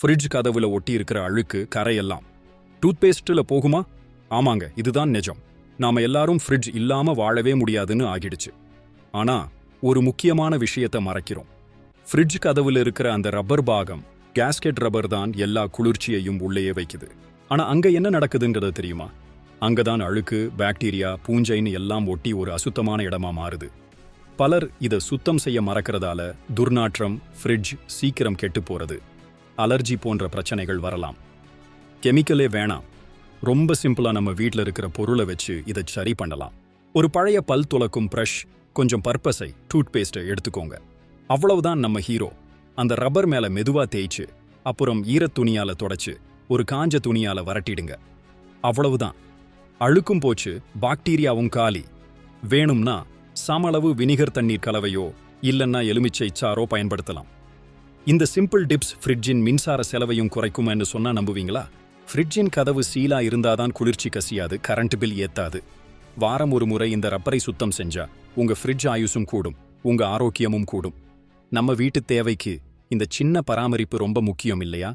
Fridge கதவுல ஒட்டி இருக்கிற அழுக்கு கரையெல்லாம். டூத்பேஸ்ட்ல போகுமா? ஆமாங்க இதுதான் நிஜம். நாம எல்லாரும் ஃப்ரிட்ஜ் இல்லாம வாழவே முடியாதுன்னு ஆகிடுச்சு. ஆனா ஒரு முக்கியமான விஷயத்த மறக்கிறோம். ஃப்ரிட்ஜ் கதவுல இருக்கிற அந்த ரப்பர் பாகம் கேஸ்கெட் ரப்பர் தான் எல்லா குளிர்ச்சியையும் உள்ளேயே வைக்குது. ஆனா அங்க என்ன நடக்குதுங்கிறத தெரியுமா? அங்கதான் அழுக்கு பாக்டீரியா பூஞ்சைன்னு எல்லாம் ஒட்டி ஒரு அசுத்தமான இடமா மாறுது. பலர் இதை சுத்தம் செய்ய மறக்கறதால துர்நாற்றம் ஃப்ரிட்ஜ் சீக்கிரம் கெட்டு போறது. அலர்ஜி போன்ற பிரச்சனைகள் வரலாம். கெமிக்கலே வேணாம். ரொம்ப சிம்பிளா நம்ம வீட்ல இருக்கிற பொருளை வச்சு இதை சரி பண்ணலாம். ஒரு பழைய பல் துளக்கும் ப்ரஷ் கொஞ்சம் பர்பஸை டூத் பேஸ்ட்டை எடுத்துக்கோங்க. அவ்வளவுதான் நம்ம ஹீரோ. அந்த ரப்பர் மேல மெதுவா தேய்ச்சு அப்புறம் ஈரத் துணியால தொடச்சு ஒரு காஞ்ச துணியால வரட்டிடுங்க. அவ்வளவுதான். அழுக்கும் போச்சு பாக்டீரியாவும் காலி. வேணும்னா சமளவு வினிகர் தண்ணீர் கலவையோ இல்லைன்னா எலுமிச்சை சாரோ பயன்படுத்தலாம். இந்த சிம்பிள் டிப்ஸ் ஃப்ரிட்ஜின் மின்சார செலவையும் குறைக்கும்னு சொன்னா நம்புவீங்களா? ஃப்ரிட்ஜின் கதவு சீலா இருந்தாதான் குளிர்ச்சி கசியாது கரண்ட் பில் ஏத்தாது. வாரம் ஒரு முறை இந்த ரப்பரை சுத்தம் செஞ்சா உங்க ஃப்ரிட்ஜ் ஆயுசும் கூடும் உங்க ஆரோக்கியமும் கூடும். நம்ம வீட்டு தேவைக்கு இந்த சின்ன பராமரிப்பு ரொம்ப முக்கியம் இல்லையா?